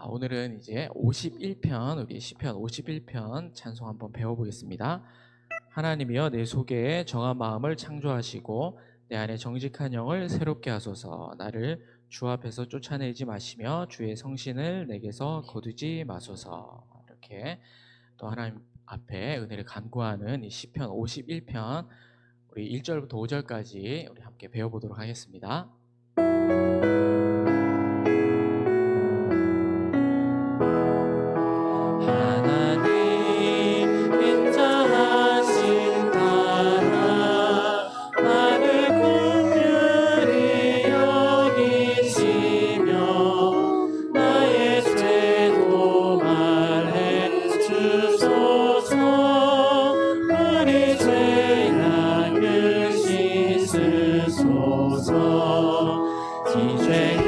아, 오늘은 이제 51편 우리 시편 51편 찬송 한번 배워보겠습니다. 하나님이여 내 속에 정한 마음을 창조하시고 내 안에 정직한 영을 새롭게 하소서 나를 주 앞에서 쫓아내지 마시며 주의 성신을 내게서 거두지 마소서 이렇게 또 하나님 앞에 은혜를 간구하는 이 시편 51편 우리 1절부터 5절까지 우리 함께 배워보도록 하겠습니다. 脊椎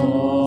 sol.